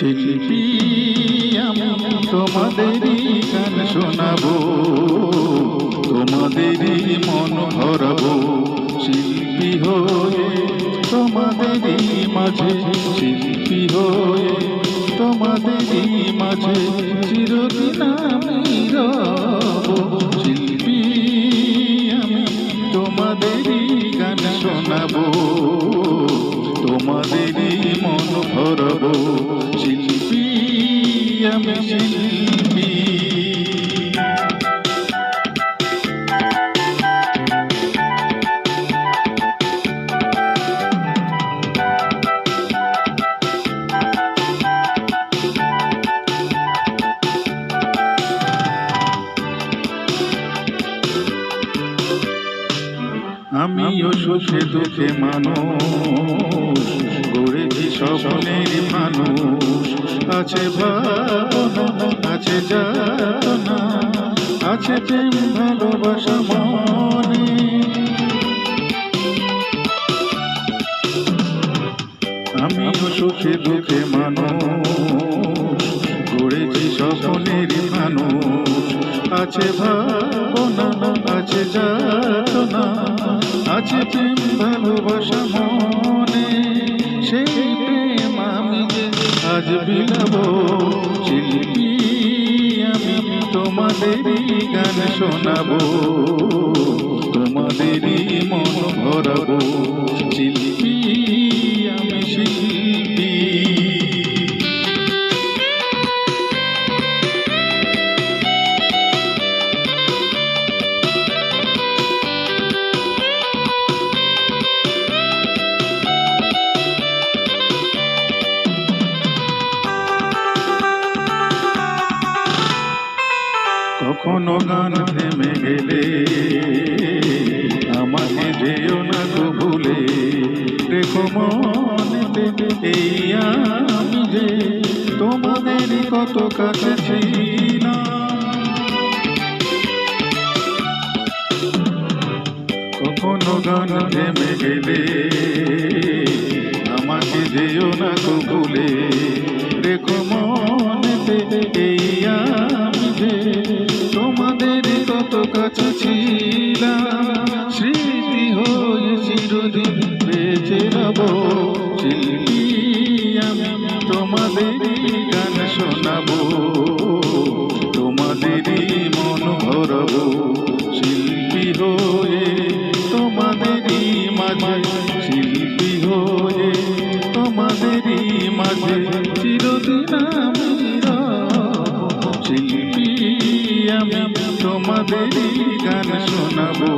শিল্পী তোমাদেরই গান শোনাবো, তোমাদেরই মন ভরাবো। শিল্পী হয়ে তোমাদেরই মাঝে, শিল্পী হয়ে তোমাদেরই মাঝে চিরদিন আমি রব। আমিও সুখে দুঃখে মানুষ গড়েছি স্বপ্নের মানুষ। আছে ভাবনা আছে যাতনা আছে প্রেম, ভালোবাসা, মনে। আমিও সুখে দুঃখে মানুষ গড়েছি স্বপ্নের মানুষ। আছে ভাবনা, আছে যাতনা আছে প্রেম, ভালোবাসা, মনে। আমি আজ নাবো শিল্পী আমি তোমাদেরই গান শোনাবো তোমাদেরই মন ভরাবো। কখনো গান থেমে গেলে আমাকে যেও না তো ভুলে। রেখো মনেতে আমি যে তোমাদের কত কাছে ছিলাম। কখনো গান থেমে গেলে আমাকে যেও না তো ভুলে। গান শোনাবো, তোমাদেরই মন ভরবো, শিল্পী হয়ে তোমাদেরই মাঝে, শিল্পী হয়ে তোমাদেরই মাঝে চিরদিন শিল্পী আমি তোমাদেরই গান শোনাবো।